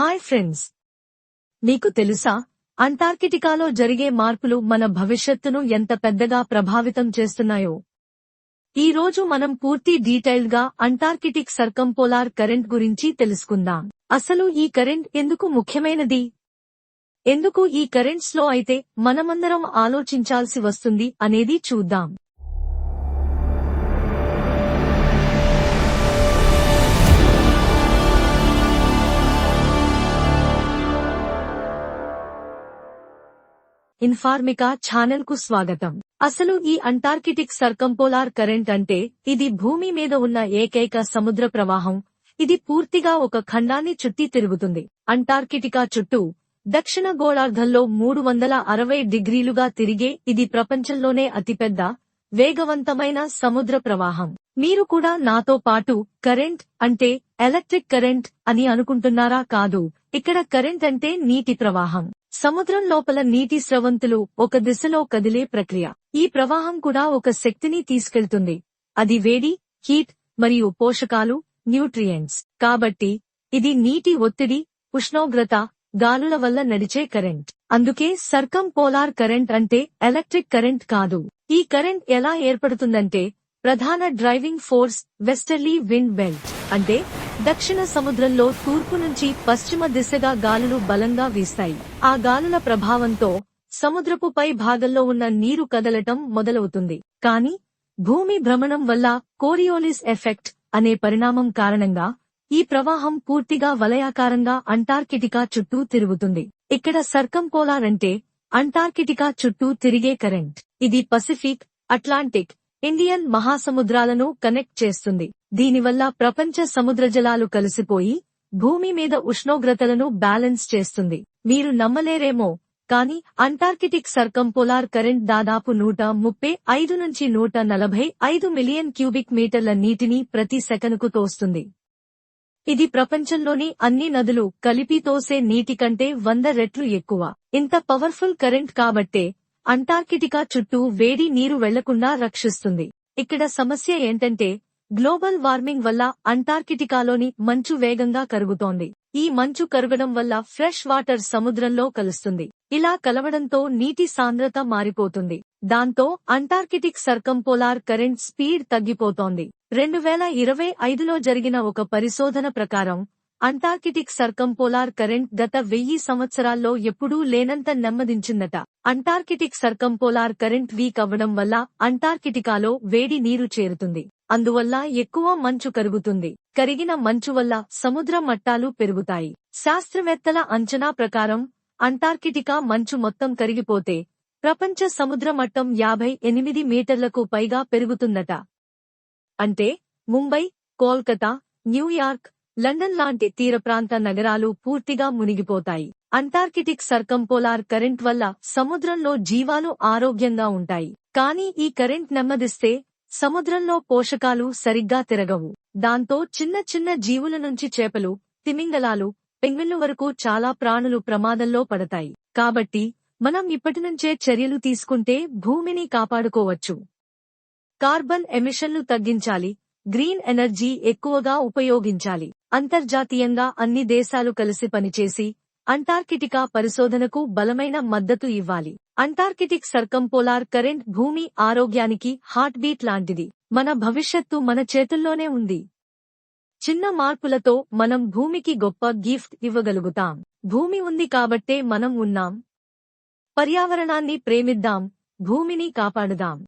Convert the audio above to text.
Hi friends. మీకు తెలుసా అంటార్కిటికాలో జరిగే మార్పులు మన భవిష్యత్తును ఎంత పెద్దగా ప్రభావితం చేస్తున్నాయో. ఈ రోజు మనం పూర్తి డీటెయిల్డ్గా అంటార్కిటిక్ సర్కంపోలార్ కరెంట్ గురించి తెలుసుకుందాం. అసలు ఈ కరెంట్ ఎందుకు ముఖ్యమైనది? ఎందుకు ఈ కరెంట్స్లో అయితే మనమందరం ఆలోచించాల్సి వస్తుంది అనేది చూద్దాం. ఇన్ఫార్మికా ఛానల్కు స్వాగతం. అసలు ఈ అంటార్కిటిక్ సర్కంపోలార్ కరెంట్ అంటే ఇది భూమి మీద ఉన్న ఏకైక సముద్ర ప్రవాహం. ఇది పూర్తిగా ఒక ఖండాన్ని చుట్టి తిరుగుతుంది. అంటార్కిటికా చుట్టూ దక్షిణ గోళార్ధంలో మూడు వందల అరవై డిగ్రీలుగా తిరిగే ఇది ప్రపంచంలోనే అతిపెద్ద వేగవంతమైన సముద్ర ప్రవాహం. మీరు కూడా నాతో పాటు కరెంట్ అంటే ఎలక్ట్రిక్ కరెంట్ అని అనుకుంటున్నారా కాదు ఇక్కడ కరెంట్ అంటే నీటి ప్రవాహం. సముద్రం లోపల నీటి స్రవంతులు ఒక దిశలో కదిలే ప్రక్రియ. ఈ ప్రవాహం కూడా ఒక శక్తిని తీసుకెళ్తుంది. అది వేడి హీట్ మరియు పోషకాలు న్యూట్రియంట్స్ కాబట్టి ఇది నీటి ఒత్తిడి ఉష్ణోగ్రత గాలుల వల్ల నడిచే కరెంట్. అందుకే సర్కం పోలార్ కరెంట్ అంటే ఎలక్ట్రిక్ కరెంట్ కాదు. ఈ కరెంట్ ఎలా ఏర్పడుతుందంటే ప్రధాన driving force westerly wind belt అంటే దక్షిణ సముద్రంలో తూర్పు నుంచి పశ్చిమ దిశగా గాలులు బలంగా వీస్తాయి. ఆ గాలుల ప్రభావంతో సముద్రపు పై భాగంలో ఉన్న నీరు కదలటం మొదలవుతుంది. కాని భూమి భ్రమణం వల్ల కోరియోలిస్ ఎఫెక్ట్ అనే పరిణామం కారణంగా ఈ ప్రవాహం పూర్తిగా వలయాకారంగా అంటార్కిటికా చుట్టూ తిరుగుతుంది. ఇక్కడ సర్కంపోలార్ అంటే అంటార్కిటికా చుట్టూ తిరిగే కరెంట్. ఇది పసిఫిక్ అట్లాంటిక్ ఇండియన్ మహాసముద్రాలను కనెక్ట్ చేస్తుంది. దీనివల్ల ప్రపంచ సముద్ర జలాలు కలిసిపోయి భూమి మీద ఉష్ణోగ్రతలను బ్యాలెన్స్ చేస్తుంది. మీరు నమ్మలేరేమో కానీ అంటార్కిటిక్ సర్కంపోలార్ కరెంట్ దాదాపు నూట ముప్పై ఐదు నుంచి నూట నలభై ఐదు మిలియన్ క్యూబిక్ మీటర్ల నీటిని ప్రతి సెకనుకు తోస్తుంది. ఇది ప్రపంచంలోని అన్ని నదులు కలిపి తోసే నీటి కంటే వంద రెట్లు ఎక్కువ. ఇంత పవర్ఫుల్ కరెంట్ కాబట్టే అంటార్కిటికా చుట్టూ వేడి నీరు వెళ్ళకుండా రక్షిస్తుంది. ఇక్కడ సమస్య ఏంటంటే గ్లోబల్ వార్మింగ్ వల్ల అంటార్కిటికాలోని మంచు వేగంగా కరుగుతోంది. ఈ మంచు కరగడం వల్ల ఫ్రెష్ వాటర్ సముద్రంలో కలుస్తుంది. ఇలా కలవడంతో నీటి సాంద్రత మారిపోతుంది. దాంతో అంటార్కిటిక్ సర్కంపోలార్ కరెంట్ స్పీడ్ తగ్గిపోతోంది. రెండు వేల ఇరవై ఐదులో జరిగిన ఒక పరిశోధన ప్రకారం అంటార్కిటిక్ సర్కంపోలార్ కరెంట్ గత వెయ్యి సంవత్సరాల్లో ఎప్పుడూ లేనంత నెమ్మదించిందట. అంటార్కిటిక్ సర్కంపోలార్ కరెంట్ వీక్ అవ్వడం వల్ల అంటార్కిటికాలో వేడి నీరు చేరుతుంది. అందువల్ల ఎక్కువ మంచు కరుగుతుంది. కరిగిన మంచు వల్ల సముద్ర మట్టాలు పెరుగుతాయి. శాస్త్రవేత్తల అంచనా ప్రకారం అంటార్కిటికా మంచు మొత్తం కరిగిపోతే ప్రపంచ సముద్ర మట్టం యాభై ఎనిమిది మీటర్లకు పైగా పెరుగుతుందట. అంటే ముంబై కోల్కతా న్యూయార్క్ లండన్ లాంటి తీర ప్రాంత నగరాలు పూర్తిగా మునిగిపోతాయి. అంటార్కిటిక్ సర్కంపోలార్ కరెంట్ వల్ల సముద్రంలో జీవాలు ఆరోగ్యంగా ఉంటాయి. కానీ ఈ కరెంట్ నెమ్మదిస్తే సముద్రంలో పోషకాలు సరిగ్గా తిరగవు. దాంతో చిన్న చిన్న జీవుల నుంచి చేపలు తిమింగలాలు పెంగ్విన్లు వరకు చాలా ప్రాణులు ప్రమాదంలో పడతాయి. కాబట్టి మనం ఇప్పటినుంచే చర్యలు తీసుకుంటే భూమిని కాపాడుకోవచ్చు. కార్బన్ ఎమిషన్లు తగ్గించాలి. గ్రీన్ ఎనర్జీ ఎక్కువగా ఉపయోగించాలి. అంతర్జాతీయంగా అన్ని దేశాలు కలిసి పనిచేసి అంటార్కిటికా పరిశోధనకు బలమైన మద్దతు ఇవ్వాలి. అంటార్కిటిక్ సర్కంపోలార్ కరెంట్ భూమి ఆరోగ్యానికి హార్ట్ బీట్ లాంటిది. మన భవిష్యత్తు మన చేతుల్లోనే ఉంది. చిన్న మార్పులతో మనం భూమికి గొప్ప గిఫ్ట్ ఇవ్వగలుగుతాం. భూమి ఉంది కాబట్టే మనం ఉన్నాం. పర్యావరణాన్ని ప్రేమిద్దాం. భూమిని కాపాడుదాం.